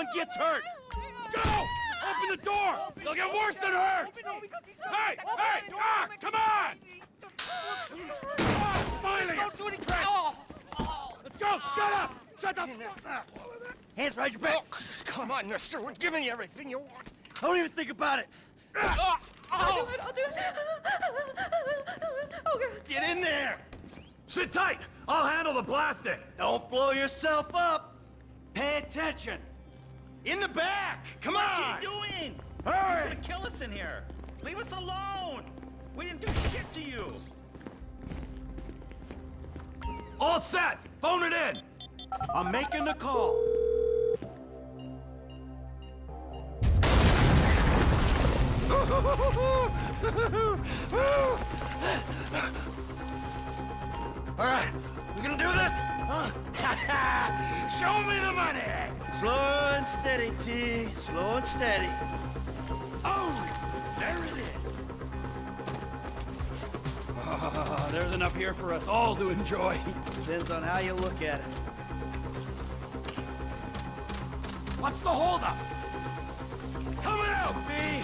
Nobody no one gets hurt. Go! Open the door! They'll get worse than hurt! Hey! Hey! Ah! Come on! Ah, finally! Don't do any crap! Let's go! Shut up! Shut the fuck up! Hands behind your back! Come on, mister. We're giving you everything you want. I Don't even think about it! I'll do it, I'll do it. Oh, God. Get in there! Sit tight! I'll handle the blasting! Don't blow yourself up! Pay attention! In the back! Come on! What's he doing? Hurry! He's gonna kill us in here. Leave us alone. We didn't do shit to you. All set! Phone it in! I'm making the call. All right, we gonna do this? Huh? Show me the money! Slow and steady, T. Slow and steady. Oh! There it is! Ah, there's enough here for us all to enjoy. Depends on how you look at it. What's the holdup? Coming out, B!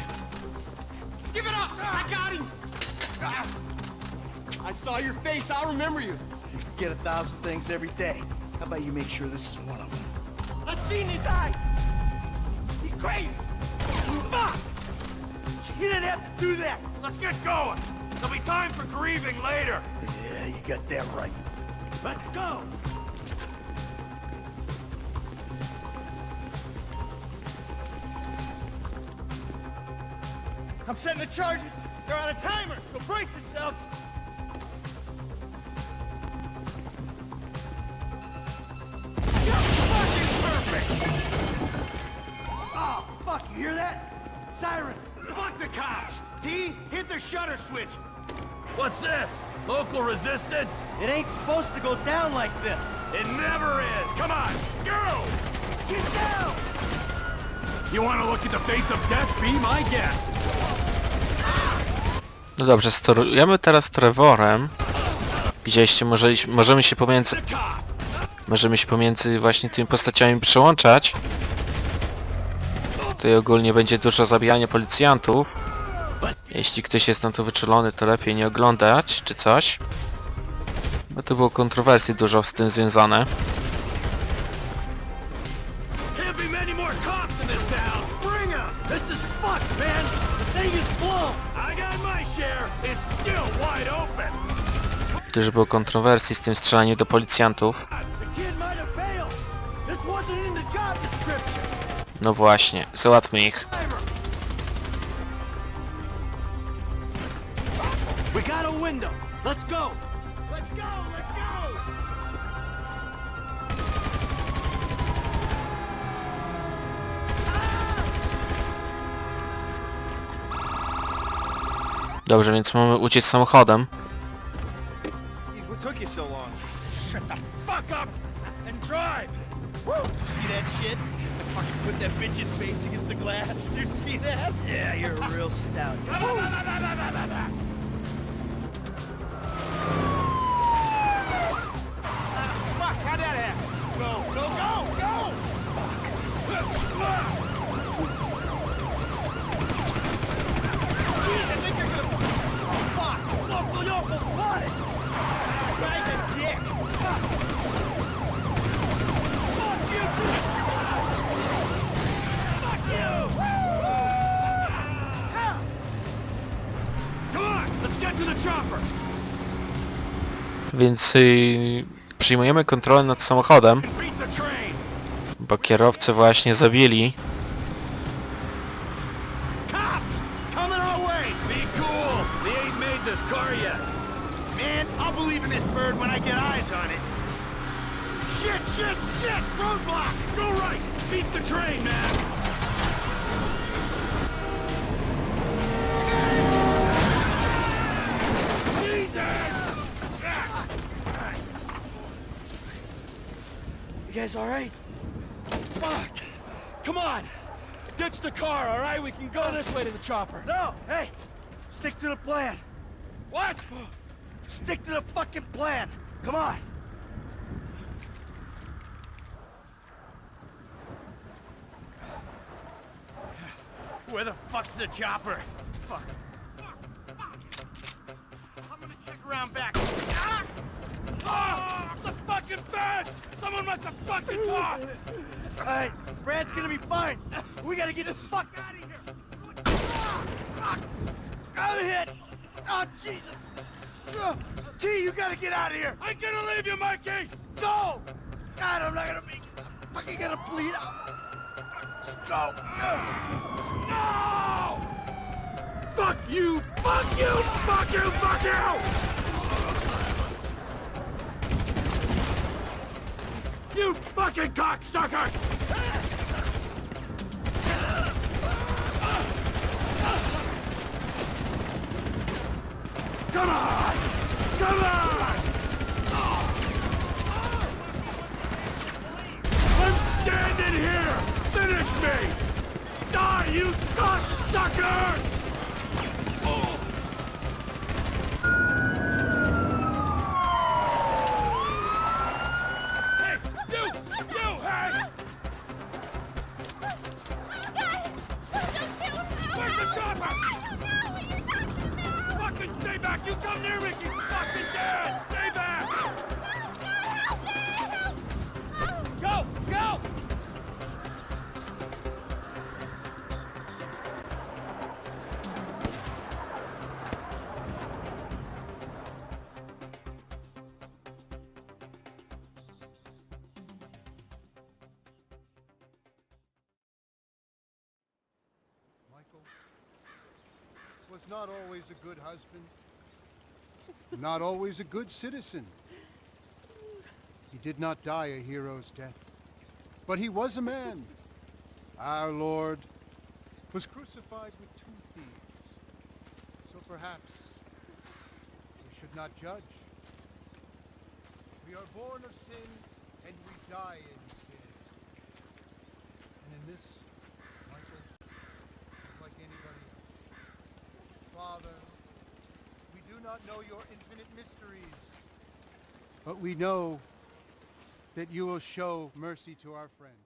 Give it up! I got him! I saw your face. I'll remember you. You get a thousand things every day. How about you make sure this is one of them? I've seen his eyes! He's crazy. Fuck! You didn't have to do that! Let's get going! There'll be time for grieving later! Yeah, you got that right. Let's go! I'm setting the charges. They're on a timer, so brace yourselves. Oh, fuck, you hear that? Sirens! Fuck the cops! T, hit the shutter switch! What's this? Local resistance? It ain't supposed to go down like this! It never is! Come on! Go! Get down! You want to look at the face of death? Be my guest! No dobrze, sterujemy teraz Trevorem. Może, możemy się pomiędzy... Możemy się pomiędzy właśnie tymi postaciami przełączać. Tutaj ogólnie będzie dużo zabijania policjantów. Jeśli ktoś jest na to wyczulony, to lepiej nie oglądać, czy coś. Bo to było kontrowersji dużo z tym związane. Dużo było kontrowersji z tym strzelaniem do policjantów. No właśnie, załatwmy ich. Timer! We got a window! Let's go! Let's go! Let's go! Dobrze, więc mamy uciec samochodem. What took you so long? Shut the fuck up and drive! Woo! Did you see that shit? Fucking put that bitch's face against the glass. Did you see that? Yeah, you're a real stout. Więc y, przyjmujemy kontrolę nad samochodem, bo kierowcę właśnie zabili. guys all right? Fuck! Come on! Ditch the car, all right? We can go this way to the chopper. No! Hey! Stick to the plan. What? Stick to the fucking plan. Come on. Where the fuck's the chopper? Fuck. Fuck, fuck. I'm gonna check around back. Ah! Oh! Fucking bed! Someone must have fucking talked! Alright, Brad's gonna be fine. We gotta get the fuck out of here. Ah. I'm hit. Oh, Jesus. T, you gotta get out of here. I ain't gonna leave you, Mikey! Go! God, I'm not gonna be fucking gonna bleed out. Go! No! Fuck you! Fuck you! Fuck you! Fuck you! You fucking cocksuckers! Come on! Come on! I'm standing here! Finish me! Die, you cocksuckers! Hey, You come near me, she's fucking dead! Stay back! Go! Go! Michael was not always a good husband, not always a good citizen. He did not die a hero's death, but he was a man. Our Lord was crucified with two thieves, so perhaps we should not judge. We are born of sin, and we die in sin. And in this, Michael, like anybody else. Father, not know your infinite mysteries, but we know that you will show mercy to our friend.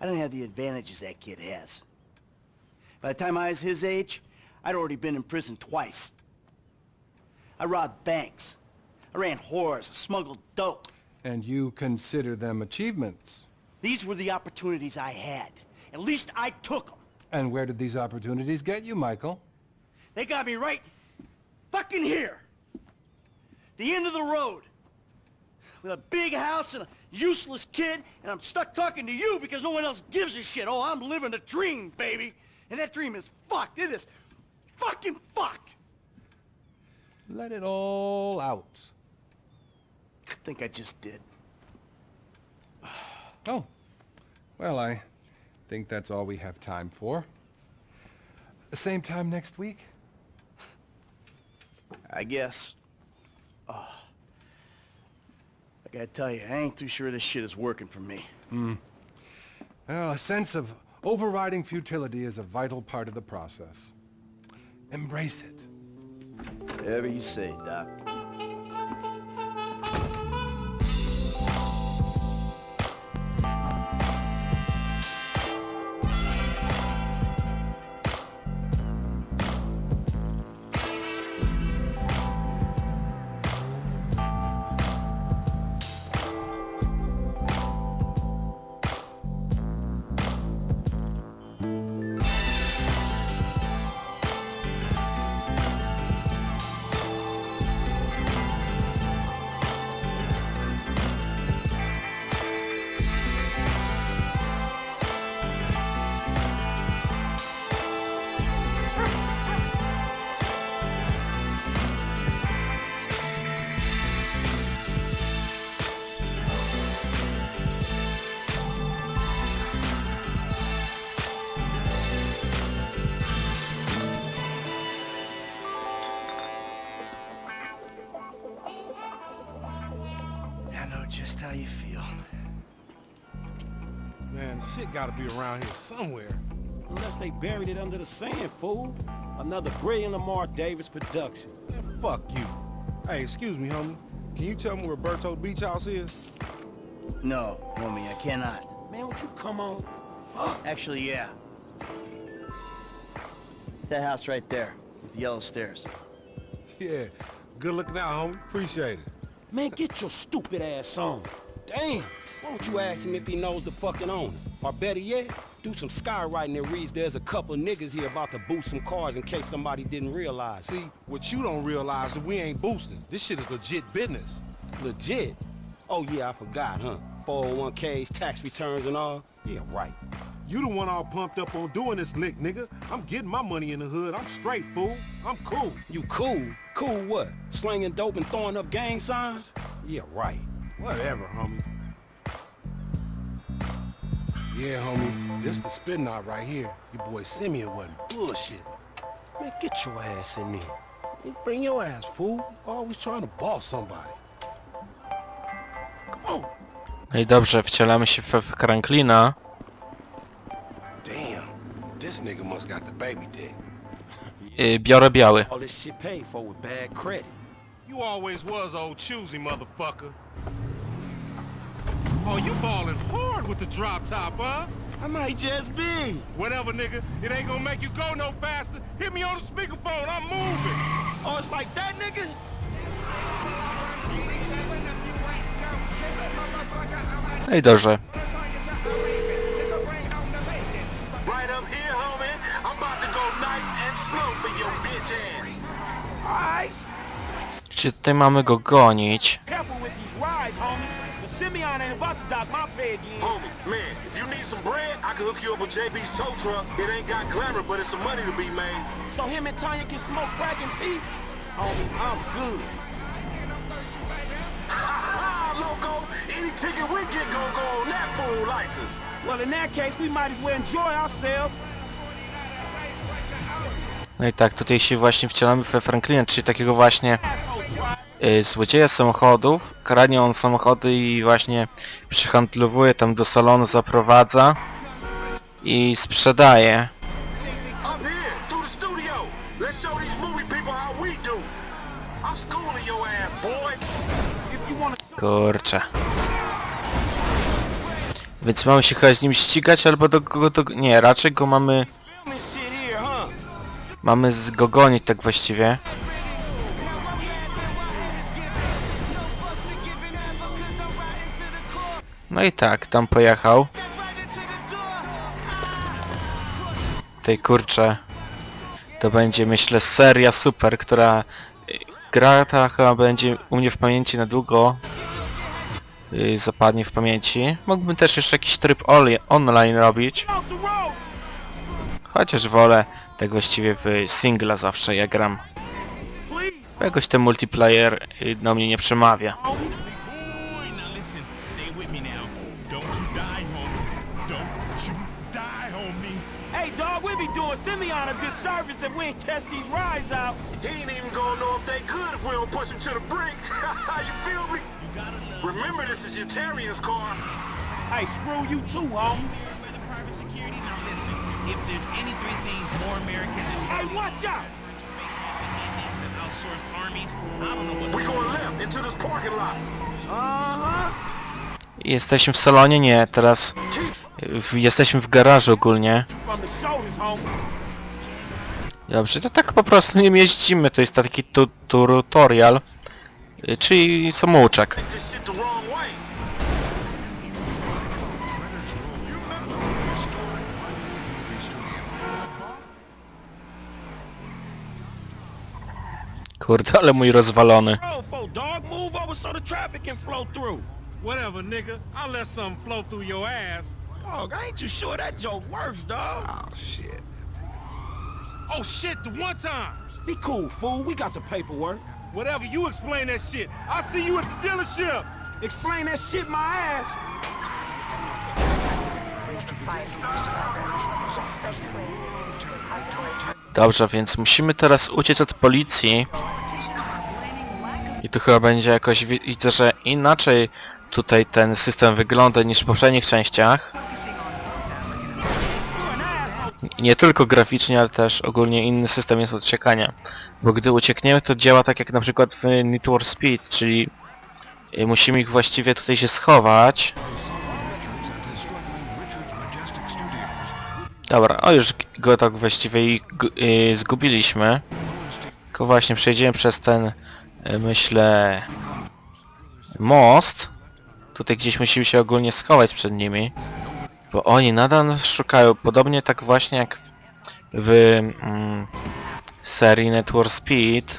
I don't have the advantages that kid has. By the time I was his age, I'd already been in prison twice. I robbed banks. I ran whores. I smuggled dope. And you consider them achievements. These were the opportunities I had. At least I took them. And where did these opportunities get you, Michael? They got me right fucking here. The end of the road. With a big house and a useless kid, and I'm stuck talking to you because no one else gives a shit. Oh, I'm living a dream, baby. And that dream is fucked. It is fucking fucked. Let it all out. I think I just did. Oh. Well, I think that's all we have time for. Same time next week? I guess. Oh. I gotta tell you, I ain't too sure this shit is working for me. Hmm. Well, a sense of overriding futility is a vital part of the process. Embrace it. Whatever you say, Doc. Gotta be around here somewhere. Unless they buried it under the sand, fool. Another brilliant Lamar Davis production. Man, fuck you. Hey, excuse me, homie. Can you tell me where Berto Beach House is? No, homie, I cannot. Man, won't you come on? Fuck. Actually, yeah. It's that house right there, with the yellow stairs. Yeah. Good looking out, homie. Appreciate it. Man, get your stupid ass on. Damn. Why don't you ask him if he knows the fucking owner? Or better yet, do some skywriting that reads there's a couple niggas here about to boost some cars in case somebody didn't realize. See, what you don't realize is we ain't boosting. This shit is legit business. Legit. Oh yeah, I forgot, huh? 401ks, tax returns and all. Yeah, right. You the one all pumped up on doing this lick, nigga. I'm getting my money in the hood. I'm straight, fool. I'm cool. You cool? Cool what? Slinging dope and throwing up gang signs? Yeah, right. Whatever, homie. Yeah, homie. This the spin knot right here. Your boy Simeon wasn't bullshit. Man, get your ass in there. Bring your ass, fool. Always trying to boss somebody. Come on. No i dobrze, wcielamy się w Franklina. Damn. This nigga must got the baby dick. Y, biorę biały. All this shit paid for with bad credit. You always was old choosy, motherfucker. Oh, you ballin' hard with the drop top, huh? I might just be. Whatever, nigga. It ain't gonna make you go no faster. Hit me on the speakerphone. I'm moving. Oh, it's like that, nigga? No i dobrze. Right up here, homie. I'm about to go nice and slow for your bitch ass. Alright. Czy tutaj mamy go gonić? Simeon ain't about to dock my pay again. Homie, man, if you need some bread, I can hook you up with JB's tow truck. It ain't got glamour, but it's some money to be made. So him and Tanya can smoke crack in peace? Homie, I'm good. Ha ha, loco. Any ticket we get gonna go on that fool license. Well, in that case, we might as well enjoy ourselves. No i tak, tutaj się właśnie wcielamy we Franklina, czyli takiego właśnie y, złodzieja samochodów. Kradnie on samochody i właśnie przyhandlowuje tam do salonu, zaprowadza i sprzedaje. Up here, through the studio. Let's show these movie people how we do. I'm schooling your ass, boy. If you wanna... Kurczę. Więc mamy się chyba z nim ścigać, albo do kogo do... Nie, raczej go mamy... Mamy z go gonić tak właściwie. No i tak, tam pojechał. Tej kurczę. To będzie myślę seria super, która y, gra ta chyba będzie u mnie w pamięci na długo. y, Zapadnie w pamięci. Mógłbym też jeszcze jakiś tryb online robić. Chociaż wolę tak właściwie w singla zawsze ja gram. Jakoś ten multiplayer y, do mnie nie przemawia. We ain't test these rides out. He ain't even gonna know if they good if we don't push him to the brink. you feel me? Remember, this is your Terrier's car. Hey, screw you too, homie. Private security, now listen. If there's any three things more American than Hey, watch out! We going left into this parking lot. Uh-huh. Jesteśmy w salonie? Nie, teraz y, w, jesteśmy w garażu ogólnie. From the shoulders, homie. Dobrze, to tak po prostu nie jeździmy, to jest taki tu tutorial. y, Czyli samouczek. Kurde, ale mój rozwalony. Whatever, nigga. I'll let something flow through your ass. Dog, I ain't sure that joke works, dog. Oh, shit. Oh, shit, the one time. Be cool, fool. We got the paperwork. Whatever, you explain that shit. I'll see you at the dealership. Explain that shit my ass. Dobrze, więc musimy teraz uciec od policji. I tu chyba będzie jakoś, wi- widzę, że inaczej tutaj ten system wygląda niż w poprzednich częściach. I Nie tylko graficznie, ale też ogólnie inny system jest odsiekania. Bo gdy uciekniemy to działa tak jak na przykład w Need for Speed, czyli y, musimy ich właściwie tutaj się schować. Dobra, o już go tak właściwie i y, zgubiliśmy. Tylko właśnie przejdziemy przez ten, y, myślę, most. Tutaj gdzieś musimy się ogólnie schować przed nimi. Bo oni nadal nas szukają, podobnie tak właśnie jak w, mm, serii Network Speed.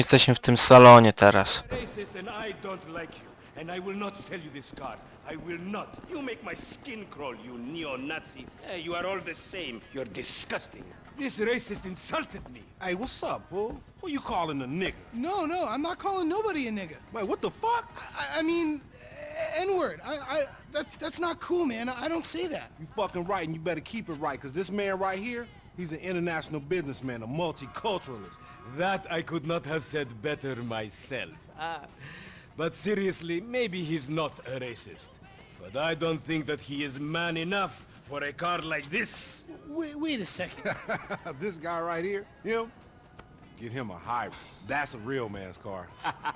Jesteśmy w tym salonie teraz. Racist and I don't like you. And I will not sell you this car. I will not. You make my skin crawl, you neo-Nazi. Hey, you are all the same. You're disgusting. This racist insulted me. Hey, what's up, fool? Who you calling a nigga? No, no, I'm not calling nobody a nigga. Wait, what the fuck? I, I mean, eh, N-word. I, I, that, that's not cool, man. I don't say that. You fucking right, and you better keep it right, because this man right here, he's an international businessman, a multiculturalist. That I could not have said better myself. Ah, but seriously, maybe he's not a racist. But I don't think that he is man enough for a car like this. Wait, wait a second. this guy right here, him, get him a hybrid. That's a real man's car.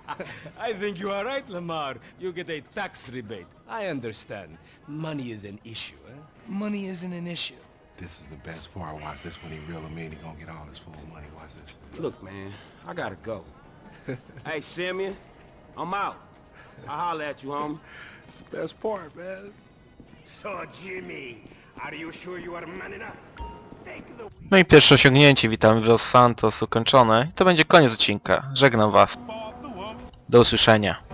I think you are right, Lamar. You get a tax rebate. I understand. Money is an issue, eh? Money isn't an issue. This is the best part. Watch this when he real him in, he gonna get all his full money. Watch this. Look, man, I gotta go. hey, Simeon, I'm out. I'll holler at you, homie. It's the best part, man. So, Jimmy, are you sure you are man enough? Take the... No i pierwsze osiągnięcie, witam w Los Santos ukończone. I to będzie koniec odcinka. Żegnam was. Do usłyszenia.